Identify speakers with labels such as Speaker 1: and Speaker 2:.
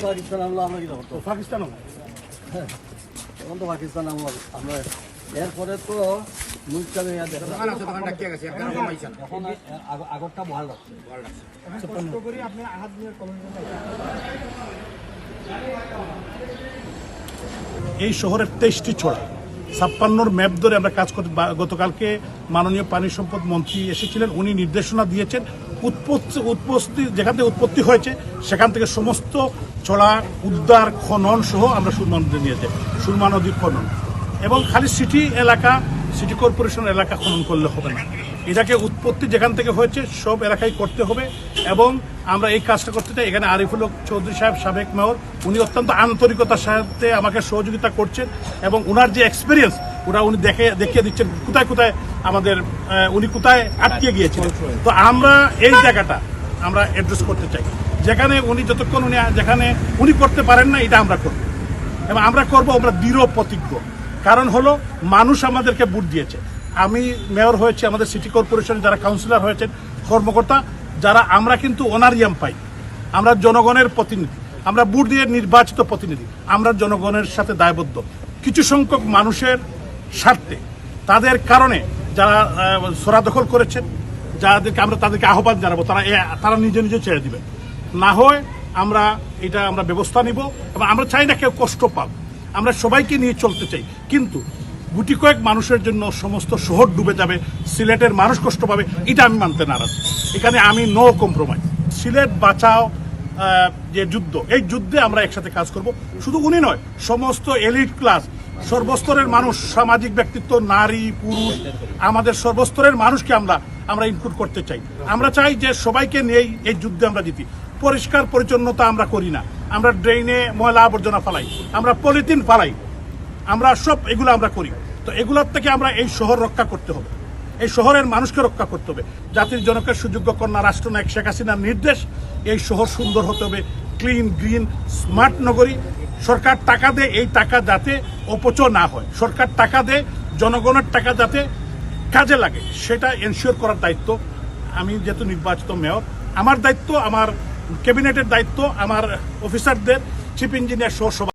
Speaker 1: পাকিস্তান
Speaker 2: পাকিস্তান
Speaker 1: তখন তো পাকিস্তান আমরা এরপরে তো আগরটা লাগছে
Speaker 2: এই শহরের তেইশটি ছড়া ছাপ্পান্নর ম্যাপ ধরে আমরা কাজ করতে গতকালকে মাননীয় পানি সম্পদ মন্ত্রী এসেছিলেন, উনি নির্দেশনা দিয়েছেন, উৎপত্তি উৎপত্তি যেখান থেকে উৎপত্তি হয়েছে, সেখান থেকে সমস্ত ছড়া উদ্ধার, খনন সহ আমরা সুরমা নদী নিয়ে যাই, সুরমা নদীর খনন। এবং খালি সিটি এলাকা, সিটি কর্পোরেশন এলাকা খনন করলে হবে না। এটাকে উৎপত্তি যেখান থেকে হয়েছে, সব এলাকায় করতে হবে এবং আমরা এই কাজটা করতে চাই। এখানে আরিফুল চৌধুরী সাহেব, সাবেক মেয়র, উনি অত্যন্ত আন্তরিকতার সাথে আমাকে সহযোগিতা করছেন এবং ওনার যে এক্সপিরিয়েন্স ওরা উনি দেখে, দেখিয়ে দিচ্ছেন কোথায় কোথায় আমাদের উনি কোথায় আটকে গিয়েছিলেন। তো আমরা এই জায়গাটা আমরা অ্যাড্রেস করতে চাই। যেখানে উনি যতক্ষণ উনি, যেখানে উনি করতে পারেন না, এটা আমরা করব। এবং আমরা করব, আমরা দৃঢ় প্রতিজ্ঞ। কারণ হলো, মানুষ আমাদেরকে বুট দিয়েছে। আমি মেয়র হয়েছি আমাদের সিটি কর্পোরেশনের যারা কাউন্সিলর হয়েছেন, কর্মকর্তা যারা আমরা কিন্তু অনারিয়াম পাই। আমরা জনগণের প্রতিনিধি। আমরা বুট দিয়ে নির্বাচিত প্রতিনিধি। আমরা জনগণের সাথে দায়বদ্ধ। কিছু সংখ্যক মানুষের স্বার্থে। তাদের কারণে যারা সরা দখল করেছেন যাদেরকে আমরা তাদেরকে আহ্বান জানাব, তারা তারা নিজে নিজে ছেড়ে দিবেন না হয় আমরা এটা আমরা ব্যবস্থা নিব এবং আমরা চাই না কেউ কষ্ট পাব আমরা সবাইকে নিয়ে চলতে চাই। কিন্তু গুটি কয়েক মানুষের জন্য সমস্ত শহর ডুবে যাবে, সিলেটের মানুষ কষ্ট পাবে, এটা আমি মানতে নারাজ। এখানে আমি নো কম্প্রোমাইজ সিলেট বাঁচাও যে যুদ্ধ, এই যুদ্ধে আমরা একসাথে কাজ করব। শুধু উনি নয়, সমস্ত এলিট ক্লাস সর্বস্তরের মানুষ, সামাজিক ব্যক্তিত্ব, নারী, পুরুষ, আমাদের সর্বস্তরের মানুষকে আমরা আমরা ইনক্লুড করতে চাই। আমরা চাই যে সবাইকে নিয়েই এই যুদ্ধে আমরা জিতি। পরিষ্কার পরিচ্ছন্নতা আমরা করি না। আমরা ড্রেনে ময়লা আবর্জনা ফালাই। আমরা পলিথিন ফালাই। আমরা সব এগুলো আমরা করি। তো এগুলোর থেকে আমরা এই শহর রক্ষা করতে হবে। এই শহরের মানুষকে রক্ষা করতে হবে। জাতির জনকের সুযোগ্য কন্যা রাষ্ট্রনায়ক শেখ হাসিনার নির্দেশ, এই শহর সুন্দর হতে হবে। ক্লিন, গ্রিন, স্মার্ট নগরী। সরকার টাকা দেয় এই টাকা যাতে অপচয় না হয়। সরকার টাকা দেয় জনগণের টাকা যাতে কাজে লাগে। সেটা এনশিওর করার দায়িত্ব। আমি যেহেতু নির্বাচিত মেয়র, আমার দায়িত্ব, আমার ক্যাবিনেটের দায়িত্ব, আমার অফিসারদের চিফ ইঞ্জিনিয়ার সহ